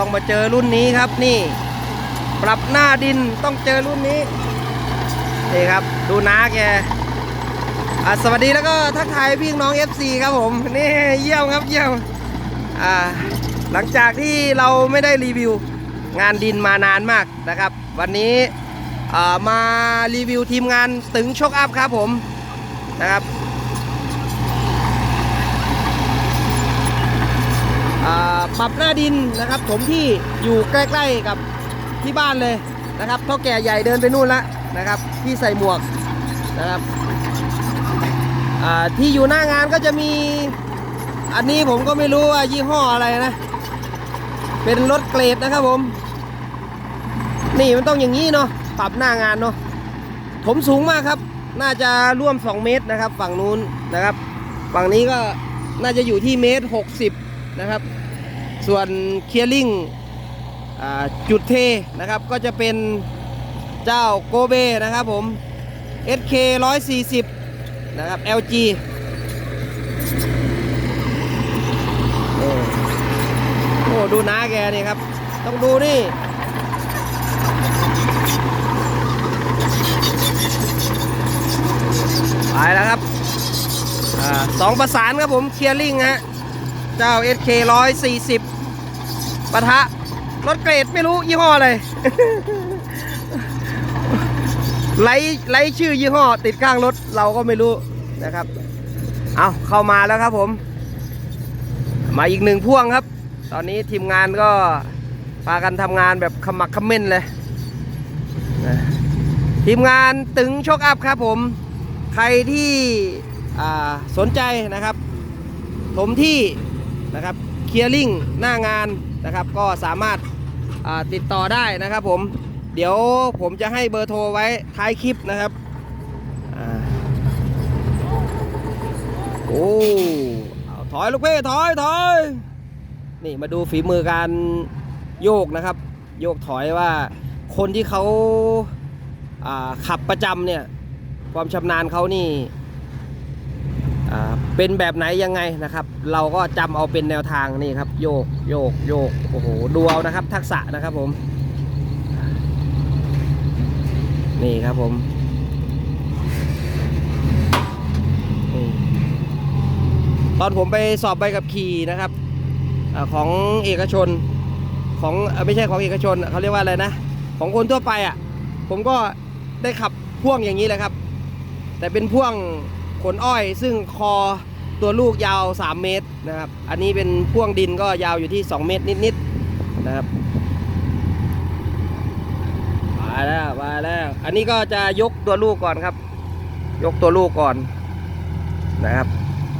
ต้องมาเจอรุ่นนี้ครับนี่ ปรับหน้าดินต้องเจอรุ่นนี้นี่ครับ ดูน้าแกสวัสดีแล้วก็ทักทายพี่น้อง FC ครับผมนี่เยี่ยมครับเยี่ยมหลังจากที่เราไม่ได้รีวิวงานดินมานานมากนะครับ วันนี้มารีวิวทีมงานตึงโชคอัพครับผมนะครับอ่า ปรับหน้าดินนะครับผมที่อยู่ใกล้ๆกับที่บ้านเลยนะครับเท่าแก่ใหญ่เดินไปนู่นละนะครับที่ใส่หมวกนะครับที่อยู่หน้างานก็จะมีอันนี้ผมก็ไม่รู้ว่ายี่ห้ออะไรนะ เป็นรถเกรดนะครับผม นี่มันต้องอย่างนี้เนาะปรับหน้างานเนาะผมสูงมากครับ น่าจะร่วม 2 เมตรนะครับ ฝั่งนู้นนะครับ ฝั่งนี้ก็น่าจะอยู่ที่เมตร60 นะครับ ส่วนเคลียร์ลิงจุดเทนะครับก็จะเป็นเจ้าโกเบนะครับผม SK 140 นะครับ LG โอ้โอ้ดูน้าแกนี่ครับ ต้องดูนี่ไปแล้วครับอสองประสานครับผมเคลียร์ลิงฮะ เจ้า SK 140ปะทะรถเกรดไม่รู้ยี่ห้ออะไรไลท์ไลท์ชื่อยี่ห้อติดข้างรถเราก็ไม่รู้นะครับ เอาเข้ามาแล้วครับผม มาอีกหนึ่งพ่วงครับ ตอนนี้ทีมงานก็พากันทำงานแบบขมักขม้นเลย ทีมงานตึงโชคอัพครับผม ใครที่สนใจนะครับถมที่ นะครับเคลียร์ลิงหน้างานนะครับ ก็สามารถาติดต่อได้นะครับผมเดี๋ยวผมจะให้เบอร์โทรไว้ท้ายคลิปนะครับโอ้เอาถอยลูกเพ่ถอยถอยนี่มาดูฝีมือการโยกนะครับ โยกถอยว่าคนที่เขาขับประจำเนี่ย ความชำนาญเขานี่ เป็นแบบไหนยังไงนะครับ เราก็จำเอาเป็นแนวทางนี่ครับ โยกโยกโยกโอ้โหดูเอานะครับ ทักษะนะครับผม นี่ครับผมตอนผมไปสอบใบขับขี่นะครับอของเอกชนของไม่ใช่ของเอกชนเขาเรียกว่าอะไรนะ ของคนทั่วไปอะ ผมก็ได้ขับพ่วงอย่างนี้แหละครับ แต่เป็นพ่วง ขนอ้อย ซึ่งคอตัวลูกยาว 3 เมตรนะครับ อันนี้เป็นพ่วงดินก็ยาวอยู่ที่ 2 เมตรนิดๆนะครับมาแล้วมาแล้ว อันนี้ก็จะยกตัวลูกก่อนครับ ยกตัวลูกก่อนนะครับ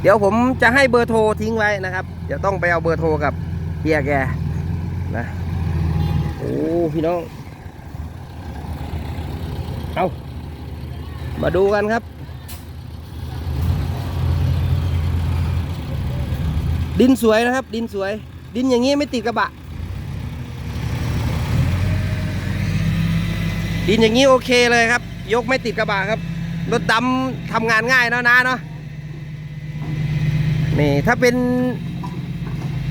เดี๋ยวผมจะให้เบอร์โทรทิ้งไว้นะครับ เดี๋ยวต้องไปเอาเบอร์โทรกับเฮียแกนะโอ้พี่น้อง เอามาดูกันครับ ดินสวยนะครับ ดินสวย ดินอย่างนี้ไม่ติดกระบะ ดินอย่างนี้โอเคเลยครับ ยกไม่ติดกระบะครับรถดำทำงานง่ายเนาะนะเนาะนี่ถ้าเป็น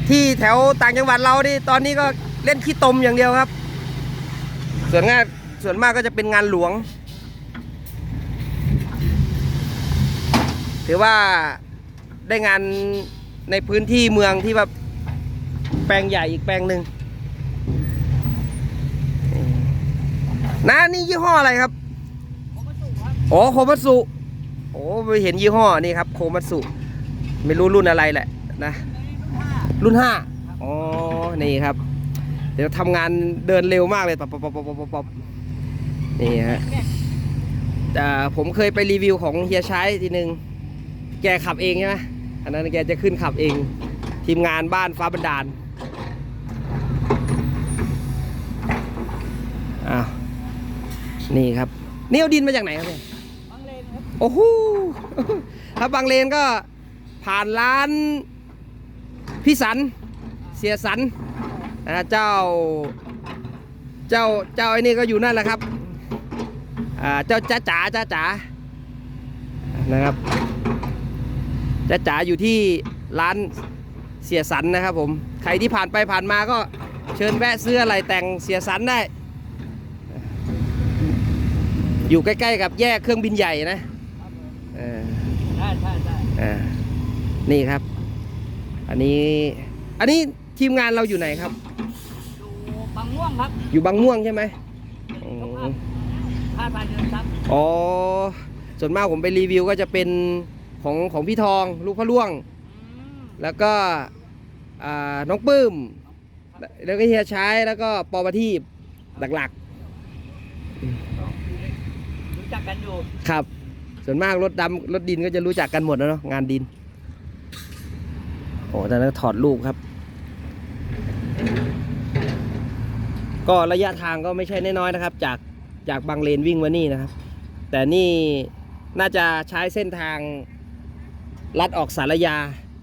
ที่แถวต่างจังหวัดเราดิตอนนี้ก็เล่นขี้ตมอย่างเดียวครับ ส่วนงานส่วนมากก็จะเป็นงานหลวง ถือว่าได้งาน ในพื้นที่เมืองที่แบบแปลงใหญ่อีกแปลงหนึ่งน้านี่ยี่ห้ออะไรครับโอ๋อโคมัตสุโอ้ไปเห็นยี่ห้อนี่ครับ โคมัตสุไม่รู้รุ่นอะไรแหละนะรุ่นห้าอ๋อนี่ครับ เดี๋ยวทำงานเดินเร็วมากเลยปับปับปับปับนี่ฮะแต่ผมเคยไปรีวิวของเฮียใชัยทีหนึ่งแกขับเองใช่ไหม อันนั้นแกจะขึ้นขับเอง ทีมงานบ้านฟ้าบันดาลอ้าวนี่ครับนี่เอาดินมาจากไหนครับเนี่ยบางเลนครับโอ้โหถ้าบางเลนก็ผ่านร้านพี่สันเสียสันนะเจ้าเจ้าเจ้าไอ้นี่ก็อยู่นั่นแหละครับอ่าเจ้าจ้าจ๋าจ้าจ๋านะครับ จ้าจ๋าอยู่ที่ร้านเสียสันนะครับผม ใครที่ผ่านไปผ่านมาก็เชิญแวะซื้ออะไรแต่งเสียสันได้ อยู่ใกล้ๆกับแยกเครื่องบินใหญ่นะเออใช่ใช่ใช่อ่านี่ครับ อันนี้ อันนี้ทีมงานเราอยู่ไหนครับดูบางม่วงครับ อยู่บางม่วงใช่ไหมอ๋อท่าทางเดินครับ อ๋อ ส่วนมากผมไปรีวิวก็จะเป็น ของของพี่ทองลูกพระล่วงอืมแล้วก็อ่าน้องปื้ม แล้วก็เฮียช้ายแล้วก็ปอประทีปหลักรู้จักกันอยู่ๆครับ ส่วนมากรถดำรถดินก็จะรู้จักกันหมดแล้วเนาะงานดิน โอ้แต่นั้นถอดรูปครับ ก็ระยะทางก็ไม่ใช่น้อยๆนะครับ จากจากบางเลนวิ่งมานี่นะครับ แต่นี่น่าจะใช้เส้นทาง ลัดออกสารยา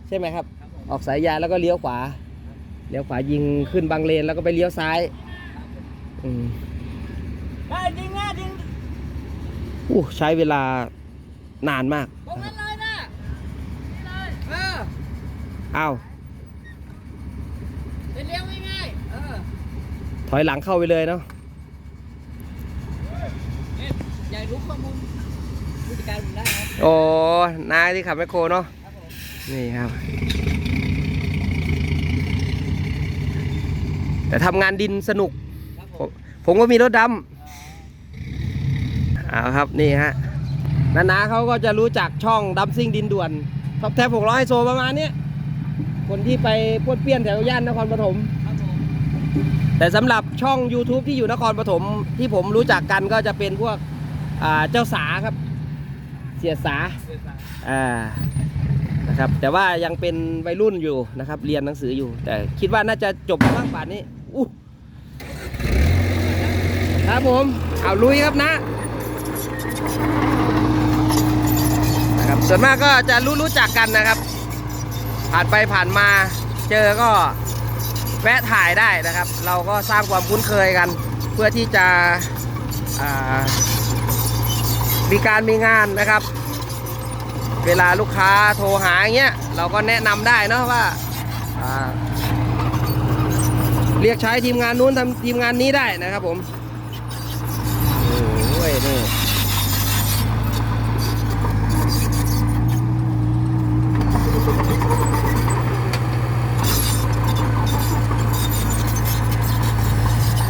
ใช่ไหมครับครับผมออกสายยาแล้วก็เลี้ยวขวา เลี้ยวขวายิงขึ้นบางเลนแล้วก็ไปเลี้ยวซ้ายอืมได้จริงนะจริงอู้ใช้เวลานานมากตรงนั้นเลยนะนี่เลยเอออ้าวเป็นเลี้ยวง่ายๆเออถอยหลังเข้าไปเลยเนาะเนี่ยอยากรู้ข้อมูล ผู้จัดการผมได้ครับโอ้นายที่ขับแมคโครเนาะครับผมนี่ครับ แต่ทำงานดินสนุก ครับผผมมผมก็มีรถดำเอาครับนี่ฮะนานาเขาก็จะรู้จักช่องดัมซิ่งดินด่วนท็อปแท็บ600โซประมาณเนี้ยคนที่ไปพวดเปี้ยนแถวย่านนครปฐม ครับผมแต่สำหรับช่อง YouTube ที่อยู่นครปฐมที่ผมรู้จักกันก็จะเป็นพวกอ่าเจ้าสาครับ เสียสาเดินทางอ่านะครับแต่ว่ายังเป็นวัยรุ่นอยู่นะครับเรียนหนังสืออยู่ แต่คิดว่าน่าจะจบบ้างป่านนี้อู้ครับผมเอาลุยครับนะนะครับส่วนมากก็จะรู้รู้จักกันนะครับ ผ่านไปผ่านมาเจอก็แวะถ่ายได้นะครับ เราก็สร้างความคุ้นเคยกัน เพื่อที่จะอ่า มีการมีงานนะครับ เวลาลูกค้าโทรหาอย่างเงี้ยเราก็แนะนำได้เนาะว่าเรียกใช้ทีมงานนู้นทำทีมงานนี้ได้นะครับผมโอ้ยนี่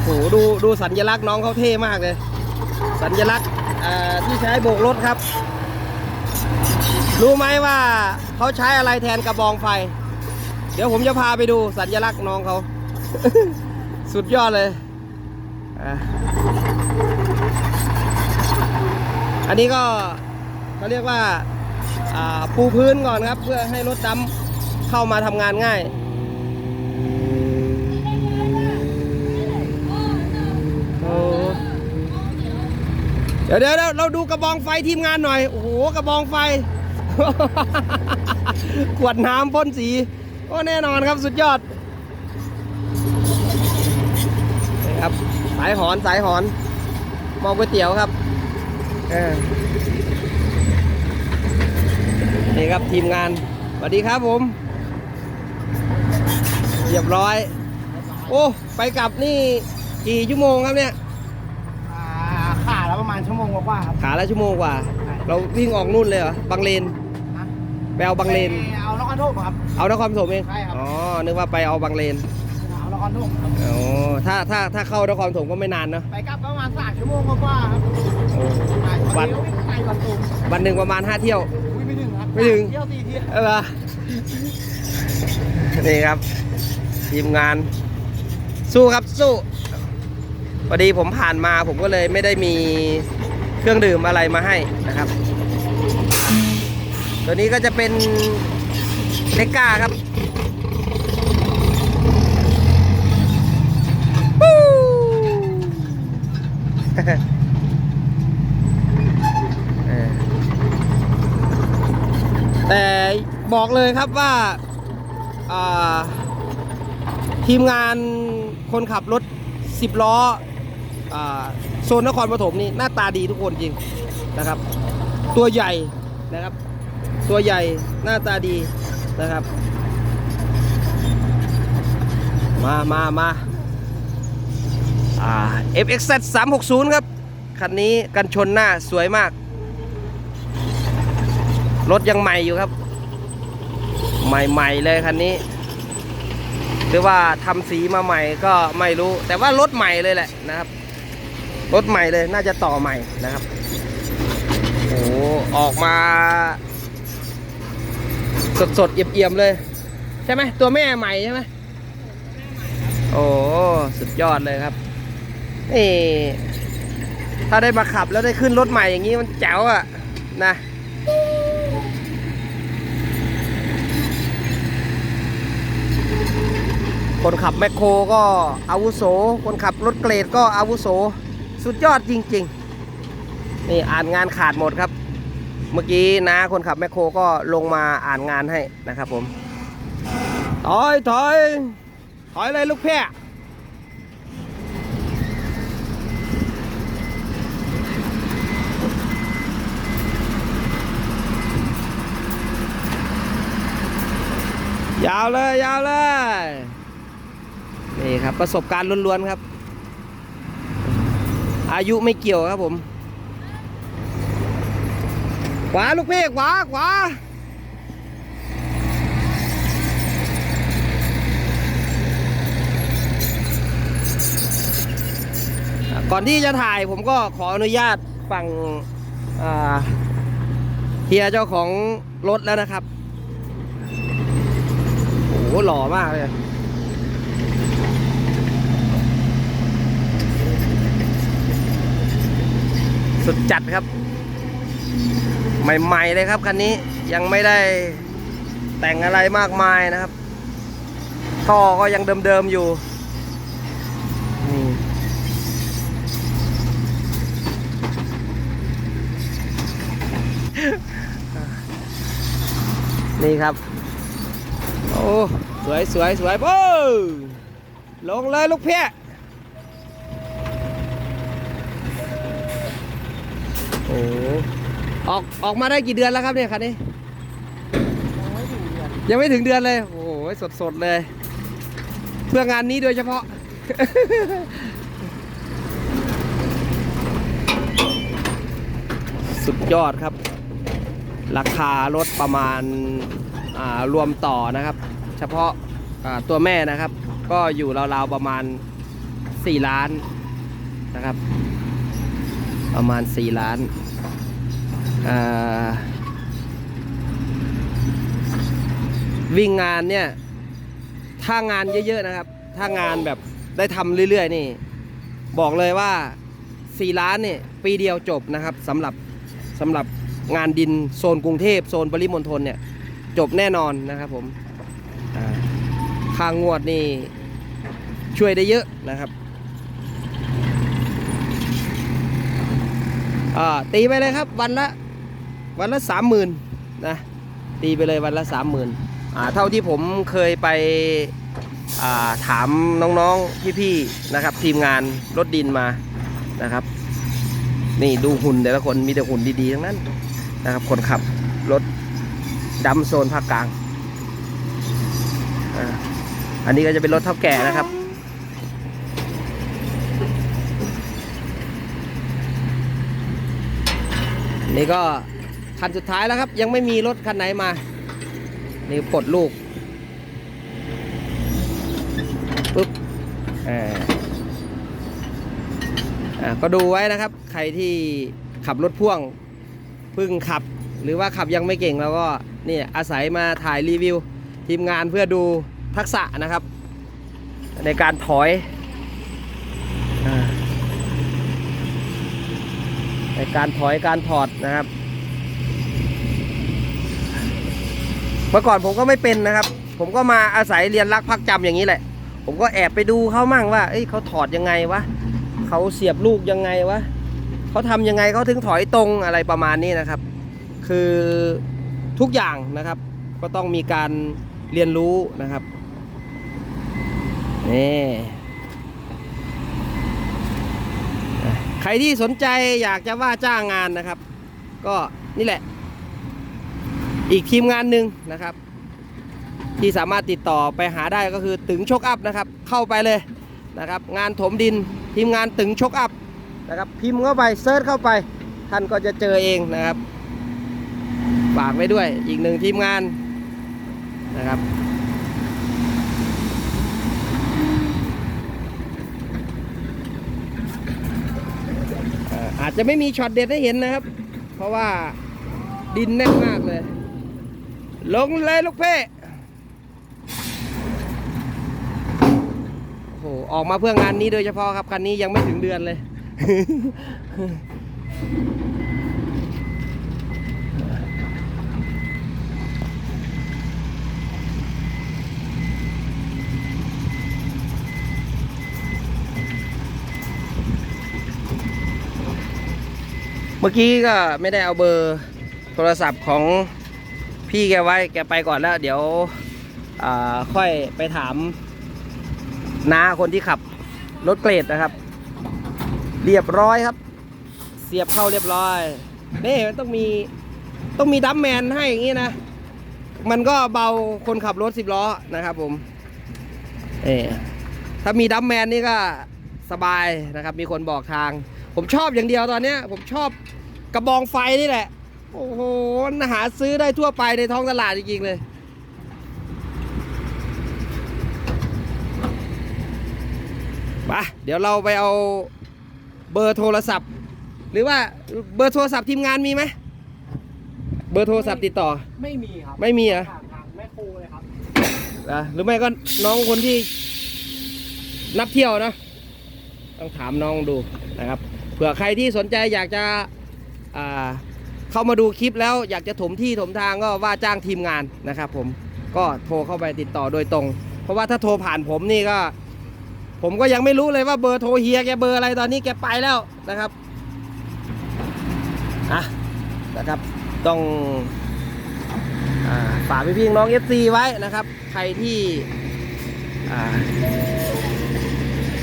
โหดูดูสัญลักษณ์น้องเขาเท่มากเลย สัญลักษณ์ ที่ใช้โบกรถครับ รู้ไหมว่าเขาใช้อะไรแทนกระบองไฟ เดี๋ยวผมจะพาไปดูสัญลักษณ์น้องเขา สุดยอดเลย อันนี้ก็เขาเรียกว่าอ่าปูพื้นก่อนครับ เพื่อให้รถดำเข้ามาทำงานง่าย เดี๋ยวเดี๋ยวเราดูกระบองไฟทีมงานหน่อย โอ้โหกระบองไฟ ขวดน้ำพ่นสีโอ้แน่นอนครับสุดยอดนี่ครับสายหอนสายหอนมองก๋วยเตี๋ยวครับนี่ครับทีมงานสวัสดีครับผมเรียบร้อย โอ้ ไปกลับนี่กี่ชั่วโมงครับเนี่ย อ่าขาแล้วประมาณชั่วโมง กว่าๆครับขาละชั่วโมงกว่า เราวิ่งออกนู่นเลยเหรอบางเลนฮะไปเอาบางเลนเอานครโทษครับ เอานครปฐมเองใช่ครับ อ๋อนึกว่าไปเอาบางเลนเอานครโทษครับอ๋อถ้าถ้าถ้าเข้านครปฐมก็ไม่นานเนอะไปกลับประมาณสามชั่วโมงกว่าๆครับโอ้วัวันนไปก่อนตูมวันหนึ่งประมาณ5เที่ยวอุ้ยไม่ถึงครับไม่ถึงเที่ยวสี่เที่ยวเออนี่ครับทีมงาน สู้ครับสู้พอดีผมผ่านมาผมก็เลยไม่ได้มี เครื่องดื่มอะไรมาให้นะครับ ตัวนี้ก็จะเป็นเลก้าครับแต่บอกเลยครับว่าาทีมงานคนขับรถ 10 ล้ออ โซนนครปฐมนี่หน้าตาดีทุกคนจริงนะครับ ตัวใหญ่นะครับ ตัวใหญ่หน้าตาดีนะครับ มามามาอ่า FXZ 360 ครับ คันนี้กันชนหน้าสวยมาก รถยังใหม่อยู่ครับ ใหม่ ๆ เลยคันนี้ หรือว่าทำสีมาใหม่ก็ไม่รู้ แต่ว่ารถใหม่เลยแหละนะครับ รถใหม่เลยน่าจะต่อใหม่นะครับโอ้ออกมา สดๆเอี่ยมๆเลย ใช่ไหมตัวแม่ใหม่ใช่ไหมโอ้สุดยอดเลยครับนี่ถ้าได้มาขับแล้วได้ขึ้นรถใหม่อย่างนี้มันแจ๋วอะนะคนขับแมคโครก็อาวุโส คนขับรถเกรดก็อาวุโส สุดยอดจริง ๆ นี่อ่านงานขาดหมดครับ เมื่อกี้นะคนขับแมคโครก็ลงมาอ่านงานให้นะครับผมถอยถอยถอยเลยลูกแพะยาวเลยยาวเลย นี่ครับประสบการณ์ล้วนๆครับ อายุไม่เกี่ยวครับผมขวาลูกเพ่ขวาขวาก่อนที่จะถ่ายผมก็ขออนุญาตฟังอ่าเฮียเจ้าของรถแล้วนะครับ โอ้โหหล่อมากเลย สุดจัดครับ ใหม่ๆเลยครับคันนี้ยังไม่ได้แต่งอะไรมากมายนะครับ ท่อก็ยังเดิมๆอยู่นี่นี่ครับ โอ้ สวยสวยสวยโอ้ลงเลยลูกเพี้ย โอ้ออกออกมาได้กี่เดือนแล้วครับเนี่ยคันนี้ ยังไม่ถึงเดือนเลย โอ้โหสดสดๆเลย เพื่องานนี้โดยเฉพาะ สุดยอดครับ ราคารถประมาณอ่ารวมต่อนะครับ เฉพาะอ่าตัวแม่นะครับ ก็อยู่ราวๆประมาณ 4 ล้านนะครับ ประมาณ 4 ล้านวิ่งงานเนี่ย ถ้างานเยอะๆนะครับ ถ้างานแบบได้ทำเรื่อย ๆ นี่ บอกเลยว่า 4 ล้านเนี่ยปีเดียวจบนะครับสำหรับสำหรับงานดินโซนกรุงเทพโซนปริมณฑลเนี่ย จบแน่นอนนะครับผมอ่าค่างวดนี่ช่วยได้เยอะนะครับอ่า ตีไปเลยครับวันละวันละสามหมื่นนะตีไปเลยวันละสามหมื่นอ่าเท่าที่ผมเคยไปาถามน้องๆพี่ๆนะครับ ทีมงานรถดินมานะครับ นี่ดูหุ่นแต่ละคนมีแต่หุ่นดีๆทั้งนั้นนะครับ คนขับรถดำโซนภาคกลางอาอันนี้ก็จะเป็นรถเท่าแก่นะครับ นี่ก็คันสุดท้ายแล้วครับ ยังไม่มีรถคันไหนมา นี่ปลดลูกปุ๊บอ่าอ่าก็ดูไว้นะครับ ใครที่ขับรถพ่วงเพิ่งขับ หรือว่าขับยังไม่เก่งแล้วก็นี่อาศัยมาถ่ายรีวิว ทีมงานเพื่อดูทักษะนะครับ ในการถอยอา ในการถอยการถอดนะครับ เมื่อก่อนผมก็ไม่เป็นนะครับ ผมก็มาอาศัยเรียนรักพักจำอย่างนี้แหละ ผมก็แอบไปดูเขามั่งว่า เอ้ยเขาถอดยังไงวะเขาเสียบลูกยังไงวะเขาทำยังไงเขาถึงถอยตรงอะไรประมาณนี้นะครับ คือทุกอย่างนะครับ ก็ต้องมีการเรียนรู้นะครับนี่ใค รที่สนใจอยากจะว่าจ้างงานนะครับ ก็นี่แหละ อีกทีมงานหนึ่งนะครับ ที่สามารถติดต่อไปหาได้ก็คือตึงโชคอัพนะครับ เข้าไปเลยนะครับ งานถมดินทีมงานตึงชกอัพนะครับพิมพ์เข้าไปเซิร์ชเข้าไป ท่านก็จะเจอเองนะครับฝากไว้ด้วยอีกหนึ่งทีมงานนะครับ อาจจะไม่มีช็อตเด็ดให้เห็นนะครับ เพราะว่าดินแน่นมากเลย ลงเลยลูกเพ่โอ้โหออกมาเพื่องานนี้โดยเฉพาะครับคันนี้ยังไม่ถึงเดือนเลย มื่อกี้ก็ไม่ได้เอาเบอร์โทรศัพท์ของพี่แกไว้แกไปก่อนแล้ว เดี๋ยวค่อยไปถามน้าคนที่ขับรถเกรดนะครับ เรียบร้อยครับ เสียบเข้าเรียบร้อยนี่มันต้องมีต้องมีดัมแมนให้อย่างนี้นะ มันก็เบาคนขับรถสิบล้อนะครับผมเอถ้ามีดัมแมนนี่ก็สบายนะครับ มีคนบอกทาง ผมชอบอย่างเดียวตอนนี้ผมชอบ ระบองไฟนี่แหละ โอ้โหหาซื้อได้ทั่วไปในท้องตลาดจริงๆเลยไปเดี๋ยวเราไปเอาเบอร์โทรศัพท์ หรือว่าเบอร์โทรศัพท์ทีมงานมีไหมเบอร์โทรศัพท์ติดต่อ ไม่มีครับไม่มีเหรอทางทางแม่ครูเลยครับ อะหรือไม่ก็น้องคนที่นับเที่ยวนะ ต้องถามน้องดูนะครับเผื่อใครที่สนใจอยากจะอ่า เข้ามาดูคลิปแล้วอยากจะถมที่ถมทางก็ว่าจ้างทีมงานนะครับผมก็โทรเข้าไปติดต่อโดยตรง เพราะว่าถ้าโทรผ่านผมนี่ก็ ผมก็ยังไม่รู้เลยว่าเบอร์โทรเฮียแกเบอร์อะไรตอนนี้แกไปแล้วนะครับอะนะครับต้องอฝากพี่ๆน้อง FC ไว้นะครับ ใครที่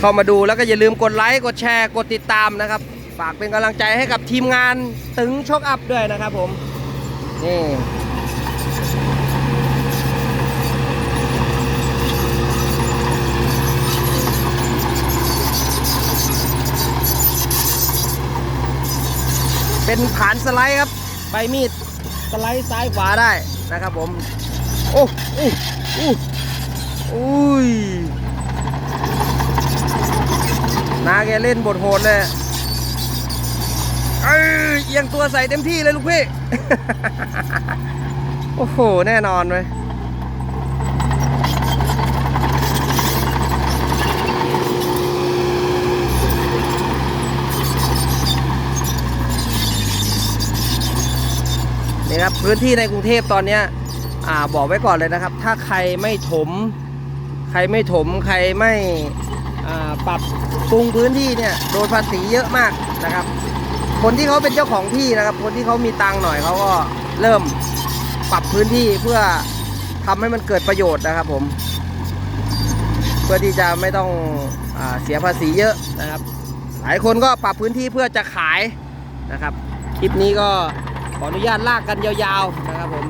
เข้ามาดูแล้วก็อย่าลืมกดไลค์กดแชร์กดติดตามนะครับ ฝากเป็นกำลังใจให้กับทีมงานตึงชกอัพด้วยนะครับผม นี่เป็นฐานสไลด์ครับ ใบมีดสไลด์ซ้ายขวาได้นะครับผม โอ้อู้อู้อุ้ยนาแกเล่นบทโหดเลย เอียงตัวใส่เต็มที่เลยลูกพี่ โอ้โห แน่นอนเลยนี่ครับพื้นที่ในกรุงเทพตอนเนี้ยอ่าบอกไว้ก่อนเลยนะครับ ถ้าใครไม่ถม ใครไม่ถม ใครไม่อ่าปรับปรุงพื้นที่เนี่ยโดนภาษีเยอะมากนะครับ คนที่เขาเป็นเจ้าของที่นะครับ คนที่เขามีตังค์หน่อยเขาก็เริ่มปรับพื้นที่เพื่อทำให้มันเกิดประโยชน์นะครับ ผม เพื่อที่จะไม่ต้องอเสียภาษีเยอะนะครับ หลายคนก็ปรับพื้นที่เพื่อจะขายนะครับ คลิปนี้ก็ขออนุญาตลากกันยาวๆนะครับผม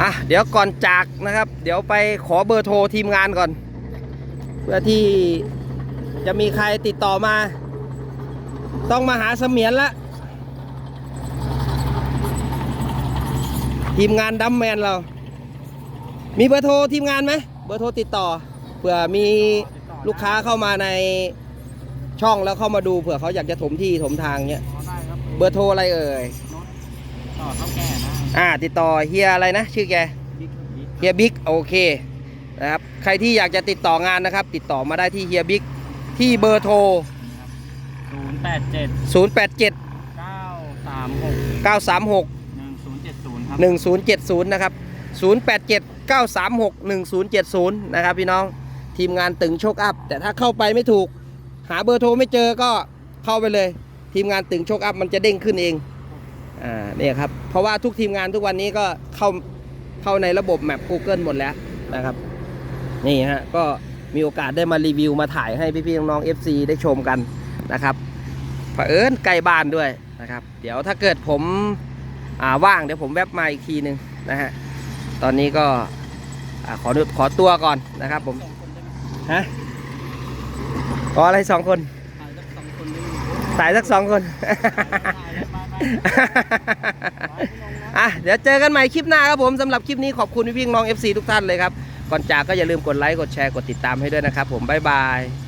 อะเดี๋ยวก่อนจากนะครับ เดี๋ยวไปขอเบอร์โทรทีมงานก่อน เพื่อที่ จะมีใครติดต่อมา ต้องมาหาเสมียนละทีมงานดัมแมนเรา มีเบอร์โทรทีมงานไหมเบอร์โทรติดต่อเผื่อมีลูกค้าเข้ามาในช่องแล้วเข้ามาดูเผื่อเขาอยากจะถมที่ถมทางเนี้ยขอได้ครับเบอร์โทรอะไรเอ่ยต่อเท่าแก่นะอ่า ติดต่อเฮียอะไรนะ ชื่อแกบิ๊กบิ๊กเฮียบิ๊กโอเคนะครับใครที่อยากจะติดต่องานนะครับ ติดต่อมาได้ที่เฮียบิ๊ก ที่เบอร์โทร ศูนย์แปดเจ็ด087 เก้าสามหก936 หนึ่งศูนย์เจ็ดศูนย์ครับ 1070 นะครับ 087 936 1070 นะครับพี่น้องทีมงานตึงโชคอัพ แต่ถ้าเข้าไปไม่ถูก หาเบอร์โทรไม่เจอก็เข้าไปเลย ทีมงานตึงโชคอัพมันจะเด้งขึ้นเองอ่าเนี่ยครับ เพราะว่าทุกทีมงานทุกวันนี้ก็เข้าเข้าในระบบแมป Google หมดแล้วนะครับ นี่ฮะก็ มีโอกาสได้มารีวิวมาถ่ายให้พี่ๆน้องๆ FC ได้ชมกันนะครับเผอิญไกลบ้านด้วยนะครับ เดี๋ยวถ้าเกิดผมว่างเดี๋ยวผมแวบมาอีกทีหนึ่งนะฮะตอนนี้ก็ขอขอตัวก่อนนะครับผมฮะขออะไรสองคนถ่ายสักสองคนอะเดี๋ยวเจอกันใหม่คลิปหน้าครับผมสำหรับคลิปนี้ขอบคุณพี่พี่น้อง FC ทุกท่านเลยครับ ก่อนจากก็อย่าลืมกดไลค์กดแชร์กดติดตามให้ด้วยนะครับ ผมบ๊ายบาย